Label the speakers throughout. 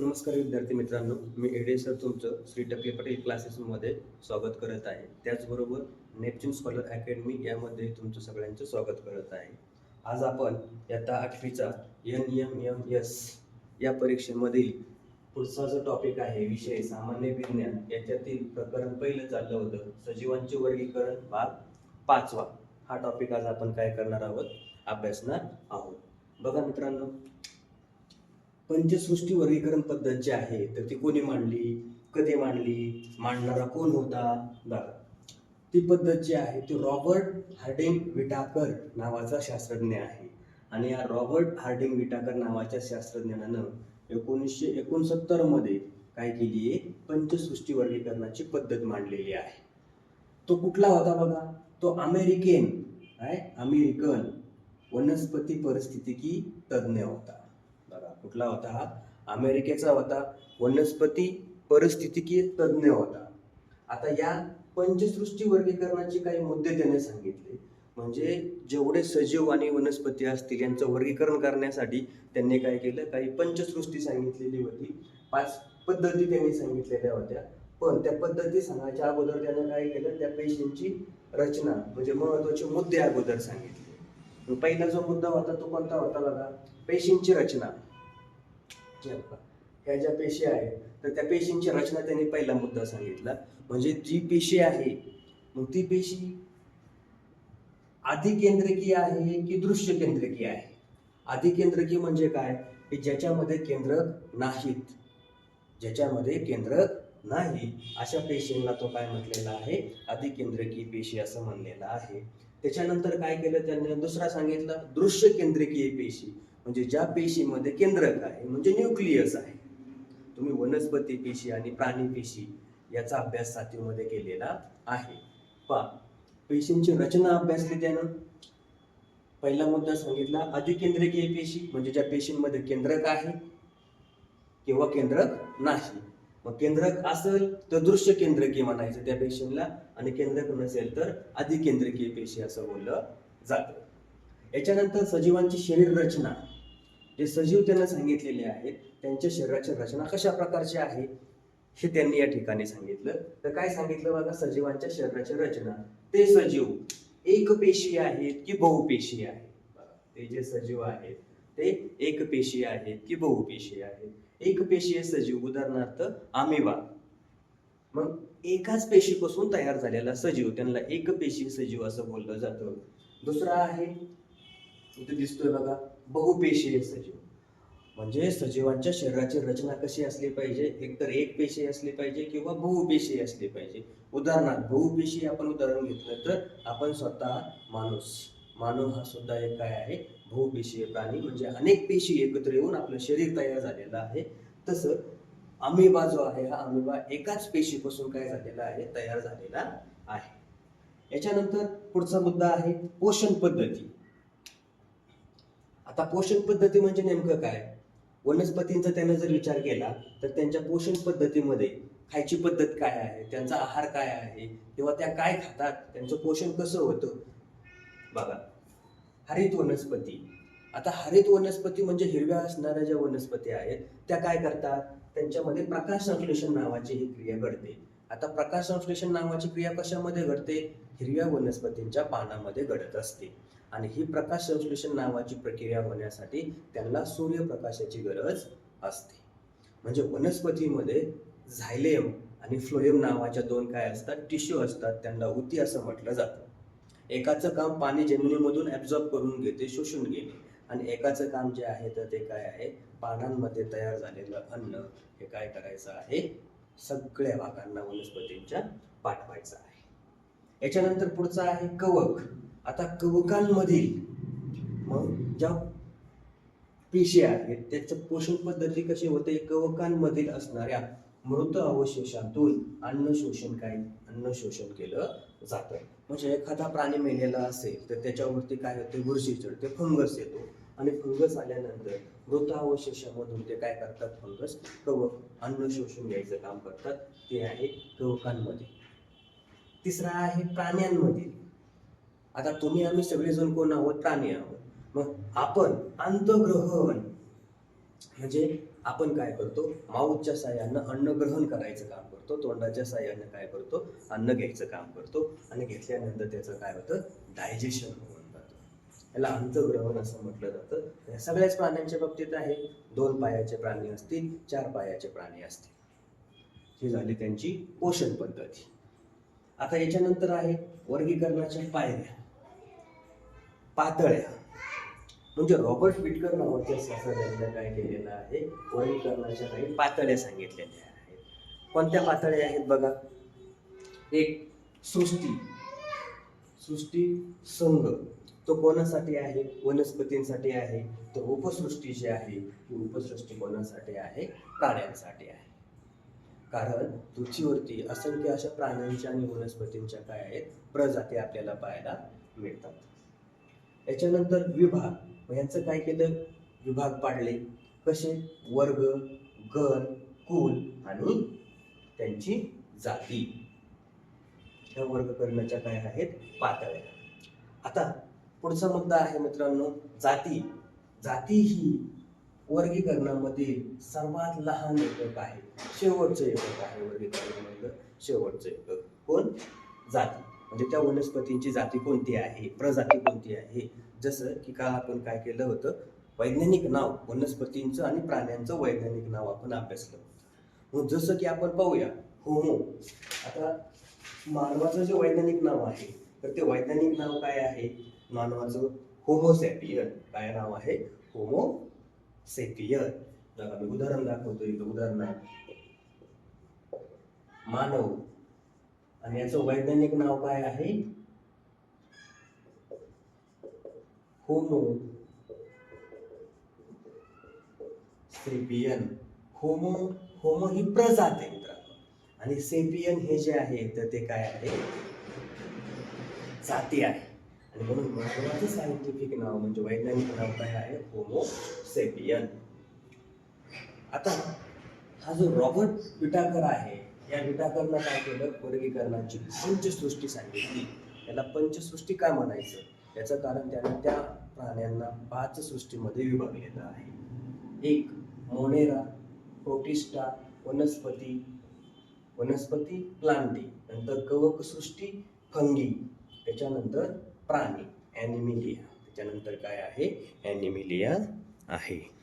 Speaker 1: नमस्कार विद्यार्थी मित्रांनो मी एडे सर तुमचं श्री टकले पटेल क्लासेसमध्ये स्वागत करत आहे. त्याचबरोबर नेपच्यून स्कॉलर अकॅडमी यामध्ये तुमचं सगळ्यांचं स्वागत करत आहे. आज आपण इयत्ता आठवीचा एन एम एम एस या परीक्षेमधील पुढचा जो टॉपिक आहे विषय सामान्य विज्ञान याच्यातील प्रकरण पहिलं चाललं होतं. सजीवांचे वर्गीकरण भाग पाचवा. हा टॉपिक आज आपण काय करणार आहोत? अभ्यासणार आहोत. बघा मित्रांनो पंचसृष्टी वर्गीकरण पद्धत जी आहे तर ती कोणी मांडली? कधी मांडली? मांडणारा कोण होता? बघा. ती पद्धत जी आहे ती रॉबर्ट हार्डिंग विटाकर नावाचा शास्त्रज्ञ आहे. आणि या रॉबर्ट हार्डिंग विटाकर नावाच्या शास्त्रज्ञानं एकोणीसशे एकोणसत्तरमध्ये काय केली आहे? पंचसृष्टी वर्गीकरणाची पद्धत मांडलेली आहे. तो कुठला होता बघा? तो अमेरिकेन काय? अमेरिकन वनस्पती परिस्थितिकी तज्ज्ञ होता. कुठला होता हा? अमेरिकेचा होता. वनस्पती परिस्थितिकीय तज्ज्ञ होता. आता या पंचसृष्टी वर्गीकरणाचे काही मुद्दे त्याने सांगितले. म्हणजे जेवढे सजीव आणि वनस्पती असतील यांचं वर्गीकरण करण्यासाठी त्यांनी काय केलं? काही पंचसृष्टी सांगितलेली होती. पाच पद्धती त्यांनी सांगितलेल्या होत्या. पण त्या पद्धती सांगायच्या अगोदर त्यानं काय केलं? त्या पेशींची रचना म्हणजे महत्त्वाचे मुद्दे अगोदर सांगितले. पहिला जो मुद्दा होता तो कोणता होता बघा? पेशींची रचना. हे ह्या ज्या पेशी आहेत तर त्या पेशींची रचना त्यांनी पहिला मुद्दा सांगितला. म्हणजे जी पेशी आहे मग ती पेशी अधिकेंद्रकीय आहे की दृश्य केंद्रकीय आहे? अधिकेंद्रकीय म्हणजे काय? की ज्याच्यामध्ये केंद्रक नाहीत. ज्याच्यामध्ये केंद्रक नाही. अशा पेशींना तो काय म्हटलेला आहे? अधिकेंद्रकीय पेशी असं म्हणलेलं आहे. त्याच्यानंतर काय केलं त्यांनी? दुसरा सांगितलं दृश्य केंद्रकीय पेशी. म्हणजे ज्या पेशीमध्ये केंद्रक आहे म्हणजे न्यूक्लियस आहे. तुम्ही वनस्पती पेशी आणि प्राणी पेशी याचा अभ्यास सातवीमध्ये केलेला आहे. पा पेशींची रचना अभ्यासली त्यानं पहिला मुद्दा सांगितला अधिकेंद्रकीय पेशी म्हणजे ज्या पेशींमध्ये केंद्रक आहे किंवा केंद्रक नाही. मग केंद्रक असेल तर दृश्य केंद्रकीय म्हणायचं त्या पेशींना आणि केंद्रक नसेल तर अधिकेंद्रकीय पेशी असं बोललं जातं. याच्यानंतर सजीवांची शरीर रचना. जे सजीव त्यांना सांगितलेले आहेत त्यांच्या शरीराची रचना कशा प्रकारची आहे हे त्यांनी या ठिकाणी सांगितलं. तर काय सांगितलं बघा सजीवांच्या शरीराची रचना. ते सजीव एक पेशी आहेत की बहुपेशी आहेत? ते जे सजीव आहेत ते एक पेशी आहेत की बहुपेशी आहेत? एक पेशीय सजीव उदाहरणार्थ आमेबा मग एकाच पेशीपासून तयार झालेला सजीव त्यांना एक पेशी सजीव असं बोललं जातं. दुसरा आहे इथे दिसतोय बघा बहुपेशीय सजीव. म्हणजे सजीवांच्या शरीराची रचना कशी असली पाहिजे? एकतर एक पेशी असली पाहिजे किंवा बहुपेशी असली पाहिजे. उदाहरणार्थ बहुपेशी आपण उदाहरण घेतलं तर आपण स्वतः माणूस. मानव हा सुद्धा एक काय आहे? बहुपेशीय प्राणी. म्हणजे अनेक पेशी एकत्र येऊन आपलं शरीर तयार झालेलं आहे. तसं अमिबा जो आहे हा अमिबा एकाच पेशीपासून काय झालेला आहे? तयार झालेला आहे. याच्यानंतर पुढचा मुद्दा आहे पोषण पद्धती. आता पोषण पद्धती म्हणजे नेमकं काय? वनस्पतींचा त्यांना जर विचार केला तर त्यांच्या पोषण पद्धतीमध्ये खायची पद्धत काय आहे? त्यांचा आहार काय आहे? किंवा त्या काय खातात? त्यांचं पोषण कसं होतं? बघा. हरित वनस्पती. आता हरित वनस्पती म्हणजे हिरव्या असणाऱ्या ज्या वनस्पती आहेत त्या काय करतात? त्यांच्यामध्ये प्रकाश संश्लेषण नावाची ही क्रिया घडते. आता प्रकाश संश्लेषण नावाची क्रिया कशामध्ये घडते? हिरव्या वनस्पतींच्या पानामध्ये घडत असते. आणि ही प्रकाश संश्लेषण नावाची प्रक्रिया होण्यासाठी त्यांना सूर्यप्रकाशाची गरज असते. म्हणजे वनस्पतीमध्ये झायलेम आणि फ्लोएम नावाच्या दोन काय असतात? टिश्यू असतात. त्यांना उती असं म्हटलं जातं. एकाचं काम पाणी जमिनीमधून ॲब्झॉर्ब करून घेते शोषून घेणे. आणि एकाचं काम जे आहे तर ते काय आहे? पानांमध्ये तयार झालेलं अन्न हे काय करायचं आहे? सगळ्या भागांना वनस्पतींच्या पाठवायचं आहे. याच्यानंतर पुढचं आहे कवक. आता कवकांमधील मग ज्या पेशी आहेत त्याचं पोषण पद्धती कशी होते कवकांमधील असणाऱ्या मृत अवशेषातून अन्न शोषण काय अन्न शोषण केलं जातं. म्हणजे एखादा प्राणी मेलेला असेल तर त्याच्यावरती काय होते बुरशी चढते फंगस येतो. आणि फंगस आल्यानंतर मृत अवशेषामधून ते काय करतात फंगस कवक अन्न शोषून घ्यायचं काम करतात. ते आहे कवकांमध्ये. तिसरा आहे प्राण्यांमधील आता तुम्ही आम्ही सगळेजण कोण आहोत? प्राणी आहोत. मग आपण अंतग्रहण म्हणजे आपण काय करतो? माऊथच्या साह्यानं अन्न ग्रहण करायचं काम करतो. तोंडाच्या साह्यानं काय करतो? अन्न घ्यायचं काम करतो. आणि घेतल्यानंतर त्याचं काय होतं? डायजेशन होऊन जातं. याला अंतग्रहण असं म्हटलं जातं. या सगळ्याच प्राण्यांच्या बाबतीत आहे. दोन पायाचे प्राणी असतील चार पायाचे प्राणी असतील. ही झाली त्यांची पोषण पद्धती. आता याच्यानंतर आहे वर्गीकरणाच्या पायऱ्या. पातळ्या म्हणजे रॉबर्ट विटकर नावाच्या काय केलेलं आहे? वर्गीकरणाच्या काही पातळ्या सांगितलेल्या आहेत. कोणत्या पातळ्या आहेत बघा? एक सृष्टी. सृष्टी संघ. तो कोणासाठी आहे? वनस्पतींसाठी आहे. तर उपसृष्टी जी आहे ती उपसृष्टी कोणासाठी आहे? प्राण्यांसाठी आहे. कारण पृथ्वीवरती असंख्य अशा प्राण्यांच्या आणि वनस्पतींच्या काय आहेत? प्रजाती आपल्याला पाहायला मिळतात. याच्यानंतर विभाग. यांचं काय केलं? विभाग पाडले. कसे? वर्ग गण कुल आणि त्यांची जाती. ह्या वर्गकरणाच्या काय आहेत? पातळ्या. आता पुढचा मुद्दा आहे मित्रांनो जाती. जाती ही वर्गीकरणामधील सर्वात लहान एकक आहे. शेवटचं एकक आहे वर्गीकरणामधलं शेवटचं एकक. कोण? जाती. म्हणजे त्या वनस्पतींची जाती कोणती आहे प्रजाती कोणती आहे जसं की काल आपण काय केलं होतं वैज्ञानिक नाव वनस्पतींचं आणि प्राण्यांचं वैज्ञानिक नाव आपण अभ्यासलं मग जसं की आपण पाहूया होमो आता मानवाचं जे वैज्ञानिक नाव आहे तर ते वैज्ञानिक नाव काय आहे? मानवाचं होमोसॅपियन काय नाव आहे? होमो सेपियन बघा मी उदाहरण दाखवतो इथं उदाहरणार्थ मानव आणि याचं वैज्ञानिक नाव काय आहे? होमो. सेपियन. होमो होमो ही प्रजात आहे मित्रांनो. आणि सेपियन हे जे आहे तर ते काय आहे? जाती आहे. आणि म्हणून महत्वाचं सायंटिफिक नाव म्हणजे वैज्ञानिक नाव काय आहे? Homo sapien. आता हा जो रॉबर्ट विटाकर आहे या विटाकरनं काय केलं? वर्गीकरणाची पंचसृष्टी सांगितली. याला पंचसृष्टी का म्हणायचं? याचं कारण त्यानं त्या प्राण्यांना पाच सृष्टीमध्ये विभागलेलं आहे. एक मोनेरा प्रोटिस्टा वनस्पती वनस्पती प्लांटी नंतर कवक सृष्टी फंगी त्याच्यानंतर प्राणी ॲनिमिलिया. त्याच्यानंतर काय आहे? ॲनिमिलिया आहे.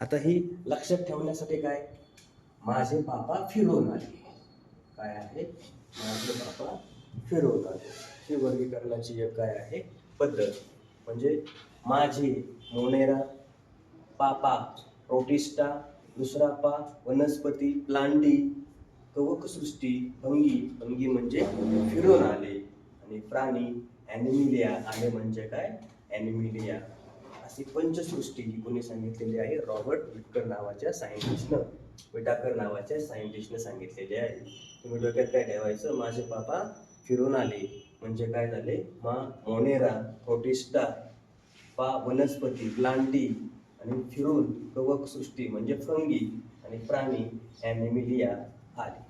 Speaker 1: आता ही लक्षात ठेवण्यासाठी काय? माझे बाबा फिरवून आले. काय आहे? माझे बाबा फिरवून आले. ही वर्गीकरणाची एक काय आहे? पद्धत. म्हणजे माझे मोनेरा पापा प्रोटिस्टा दुसरा पा वनस्पती प्लांटी कवकसृष्टी भंगी. भंगी म्हणजे फिरून आले. आणि प्राणी ॲनिमिलिया. आले म्हणजे काय? ॲनिमिलिया. अशी पंचसृष्टी ही कोणी सांगितलेली आहे? रॉबर्ट विटकर नावाच्या सायंटिस्टनं विटाकर नावाच्या सायंटिस्टनं सांगितलेली आहे. तुम्ही डोक्यात काय ठेवायचं? माझे पापा फिरून आले. म्हणजे काय झाले? मा मोनेरा प्रोटिस्टा पा वनस्पती प्लांटी आणि फिरून कवक सृष्टी म्हणजे फंगी आणि प्राणी ॲनिमिलिया आली.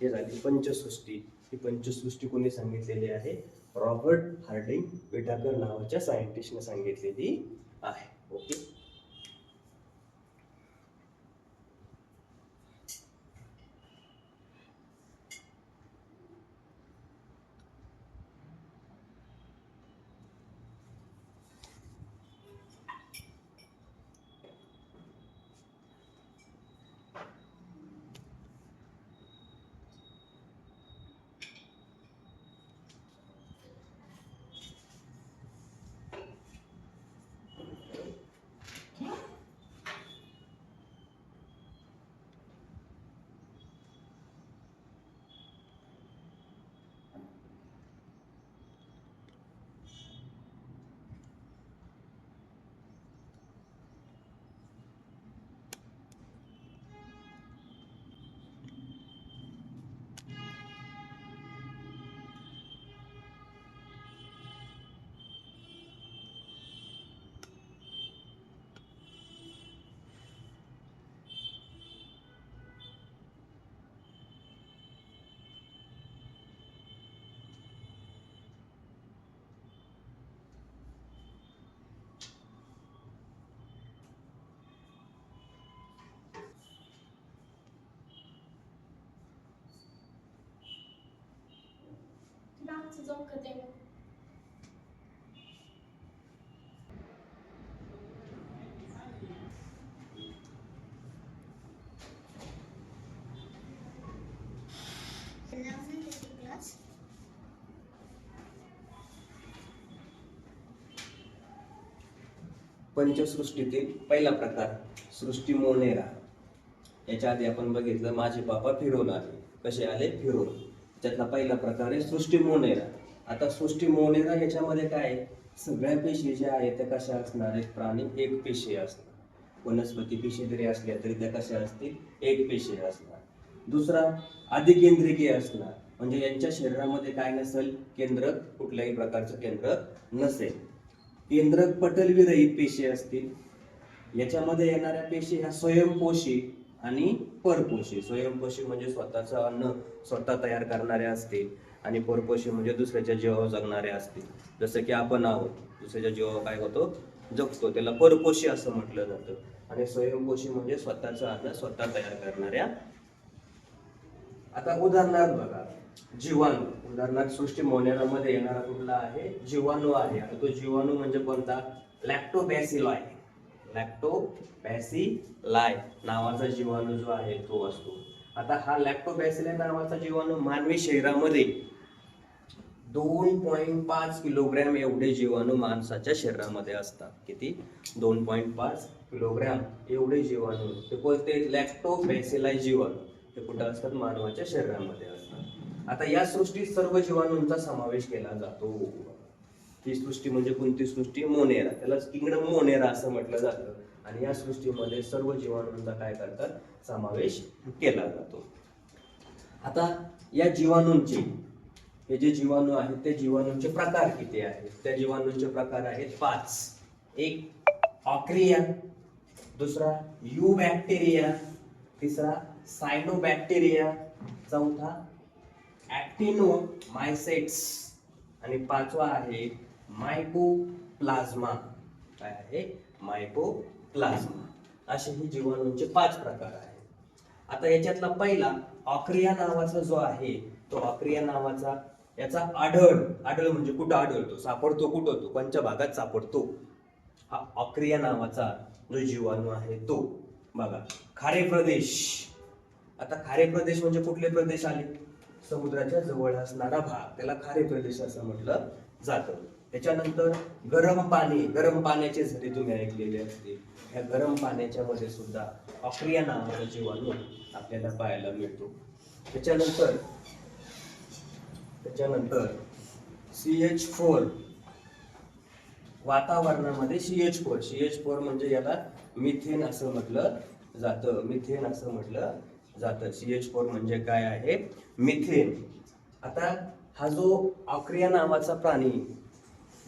Speaker 1: हे झाली पंचसृष्टी. ही पंचसृष्टी कोणी सांगितलेली आहे? रॉबर्ट हार्डिंग विटाकर नावाच्या सायंटिस्टने सांगितलेली आहे ओके
Speaker 2: मागचं
Speaker 1: पंचसृष्टीतील पहिला प्रकार सृष्टी मोनेरा. याच्या आधी आपण बघितलं माझे बाबा फिरून आले. कसे आले? फिरून. त्यातला पहिला प्रकार आहे सृष्टी मोनेरा. आता सृष्टी मोनेरा याच्यामध्ये काय आहे? सगळ्या पेशी ज्या आहेत त्या कशा असणार आहेत? प्राणी एक पेशी असणार वनस्पती पेशी जरी असल्या तरी त्या कशा असतील? एक पेशी असणार. दुसरा अधिकेंद्रिकीय असणार. म्हणजे यांच्या शरीरामध्ये काय नसेल? केंद्रक कुठल्याही प्रकारचं केंद्रक नसेल. केंद्रक पटलविरहित पेशी असतील. याच्यामध्ये येणाऱ्या पेशी ह्या स्वयंपोषी आणि परपोषी स्वयंपोषी म्हणजे स्वतःचं अन्न स्वतः तयार करणाऱ्या असतील आणि परपोषी म्हणजे दुसऱ्याच्या जीवावर जगणाऱ्या असतील. जसं की आपण आहोत दुसऱ्याच्या जीवावर काय होतो? जगतो. त्याला परपोषी असं म्हटलं जातं. आणि स्वयंपोषी म्हणजे स्वतःचं अन्न स्वतः तयार करणाऱ्या. आता उदाहरणार्थ बघा जीवाणू. उदाहरणार्थ सृष्टी मोनेरामध्ये येणारा कुठला आहे? जीवाणू आहे. आता तो जीवाणू म्हणजे कोणता? लॅक्टोबॅसिलॉय लॅक्टोबॅसिलाय नावाचा जीवाणू जो आहे तो असतो. आता हा लॅक्टोबॅसिलाय नावाचा जीवाणू मानवी शरीरामध्ये दोन पॉईंट पाच किलोग्रॅम एवढे जीवाणू माणसाच्या शरीरामध्ये असतात. किती? दोन पॉईंट पाच किलोग्रॅम एवढे जीवाणू. ते कोणते लॅक्टोबॅसिलाय जीवाणू. ते कुठं असतात? मानवाच्या शरीरामध्ये असतात. आता या सृष्टीत सर्व जीवाणूंचा समावेश केला जातो. ही सृष्टी म्हणजे कोणती सृष्टी? मोनेरा. त्याला किंगडम मोनेरा असं म्हटलं जातं. आणि या सृष्टीमध्ये सर्व जीवाणूंचा काय करतात? समावेश केला जातो. आता या जीवाणूंचे हे जे जीवाणू आहेत त्या जीवाणूंचे प्रकार किती आहेत? त्या जीवाणूंचे प्रकार आहेत पाच. एक ऑक्रिया. दुसरा यू बॅक्टेरिया. तिसरा सायनोबॅक्टेरिया. चौथा ऍक्टिनो मायसेट्स. आणि पाचवा आहे मायकोप्लाझ्मा काय आहे? मायकोप्लाझ्मा असे हे जीवाणूंचे पाच प्रकार आहेत. आता याच्यातला पहिला ऑक्रिया नावाचा जो आहे तो ऑक्रिया नावाचा याचा आढळ आढळ म्हणजे कुठं आढळतो? सापडतो कुठं तो? कोणत्या भागात सापडतो? हा ऑक्रिया नावाचा जो जीवाणू आहे तो. बघा खारे प्रदेश. आता खारे प्रदेश म्हणजे कुठले प्रदेश आले? समुद्राच्या जवळ असणारा भाग. त्याला खारे प्रदेश असं म्हटलं जातं. त्याच्यानंतर गरम पाणी गरम पाण्याचे झरे तुम्ही ऐकलेले असतील. ह्या गरम पाण्याच्या मध्ये सुद्धा ऑक्रिया नावाचा जीवाणू आपल्याला पाहायला मिळतो. त्याच्यानंतर त्याच्यानंतर सी एच फोर वातावरणामध्ये C H four C H four म्हणजे याला मिथेन असं म्हटलं जातं. मिथेन असं म्हटलं जातं. सी एच फोर म्हणजे काय आहे? मिथेन आता हा जो ऑक्रिया नावाचा प्राणी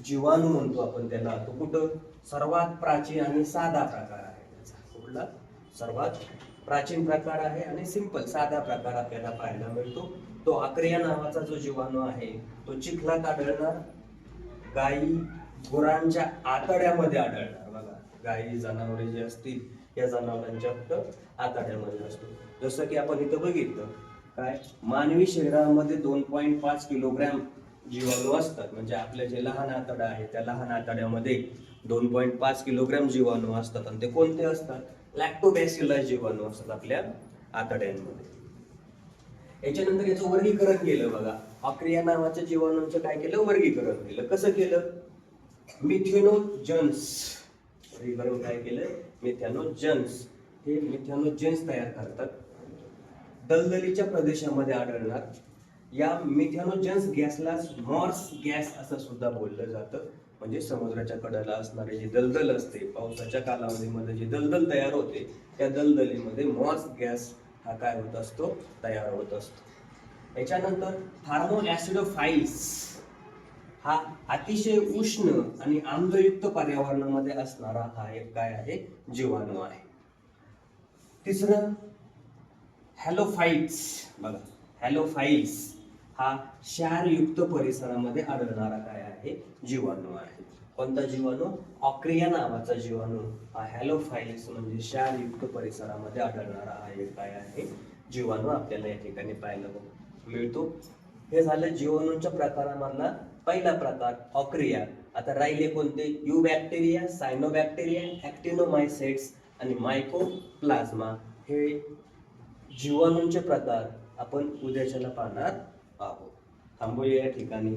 Speaker 1: जीवाणू म्हणतो आपण त्याला. तो कुठं? सर्वात प्राचीन आणि साधा प्रकार आहे त्याचा. कुठला? सर्वात प्राचीन प्रकार आहे आणि सिंपल साधा प्रकार आपल्याला पाहायला मिळतो. तो आक्रिया नावाचा जो जीवाणू आहे तो चिखलात आढळणार गायी गुरांच्या आतड्यामध्ये आढळणार. बघा गायी जनावरे जे असतील या जनावरांच्या फक्त आतड्यामध्ये असतो. जसं की आपण इथं बघितलं काय? मानवी शरीरामध्ये दोन पॉईंट पाच किलोग्रॅम जीवाणू असतात. म्हणजे आपले जे लहान आतडा आहे त्या लहान आतड्यामध्ये दोन पॉईंट पाच किलोग्रॅम जीवाणू असतात आणि ते कोणते असतात? लॅक्टोबॅसिला जीवाणू असतात आपल्या आतड्यांमध्ये. याच्यानंतर याचं वर्गीकरण केलं बघा. ऑक्रिया नावाच्या जीवाणूंचं काय केलं? वर्गीकरण केलं. कसं केलं? मिथेनोजन्स वर्गीकरण काय केलं? मिथॅनोजन्स हे मिथॅनोजन्स तयार करतात. दलदलीच्या प्रदेशामध्ये आढळणार. या मिथॅनोजन्स गॅसला मॉर्स गॅस असं सुद्धा बोललं जातं. म्हणजे समुद्राच्या कडेला असणारे जे दलदल असते पावसाच्या कालावधीमध्ये जे दलदल तयार होते त्या दलदलीमध्ये मॉर्स गॅस हा काय होत असतो? तयार होत असतो. याच्यानंतर थार्मो ऍसिडोफाईल्स हा अतिशय उष्ण आणि आम्लयुक्त पर्यावरणामध्ये असणारा हा एक काय आहे? जीवाणू आहे. तिसरं हॅलोफाईट्स बघा हॅलोफाईल्स हा क्षारयुक्त परिसरामध्ये आढळणारा काय आहे? जीवाणू आहे. कोणता जीवाणू? ऑक्रिया नावाचा जीवाणू. हा हॅलोफायलिस म्हणजे क्षारयुक्त परिसरामध्ये आढळणारा हा एक काय आहे? जीवाणू आपल्याला या ठिकाणी पाहायला मिळतो. हे झालं जीवाणूंच्या प्रकारामधला पहिला प्रकार ऑक्रिया. आता राहिले कोणते? यू बॅक्टेरिया सायनोबॅक्टेरिया ऍक्टिनोमायसेट्स आणि मायकोप्लाझ्मा. हे जीवाणूंचे प्रकार आपण उद्याच्याला पाहणार आहोत थांबूया या ठिकाणी.